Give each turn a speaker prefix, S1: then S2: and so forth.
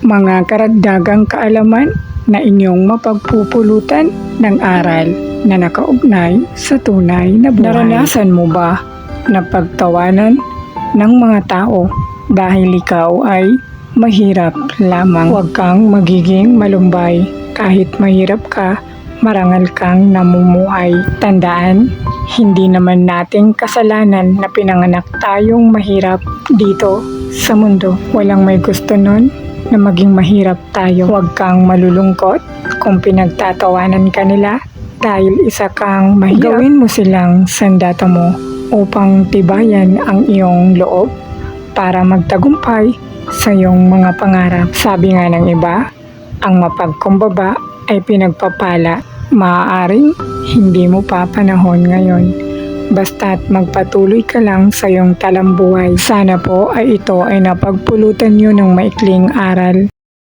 S1: mga karagdagang kaalaman na inyong mapagpupulutan ng aral na nakaugnay sa tunay na buhay. Naranasan mo ba na pagtawanan ng mga tao dahil ikaw ay mahirap lamang? Huwag kang magiging malumbay kahit mahirap ka, marangal kang namumuhay. Tandaan, hindi naman nating kasalanan na pinanganak tayong mahirap dito sa mundo. Walang may gusto nun na maging mahirap tayo. Huwag kang malulungkot kung pinagtatawanan ka nila dahil isa kang mahirap. Gawin mo silang sandata mo upang tibayan ang iyong loob para magtagumpay sa iyong mga pangarap. Sabi nga ng iba, ang mapagkumbaba ay pinagpapala. Maaaring hindi mo pa panahon ngayon. Basta't magpatuloy ka lang sa iyong talambuhay. Sana po ay ito ay napagpulutan nyo ng maikling aral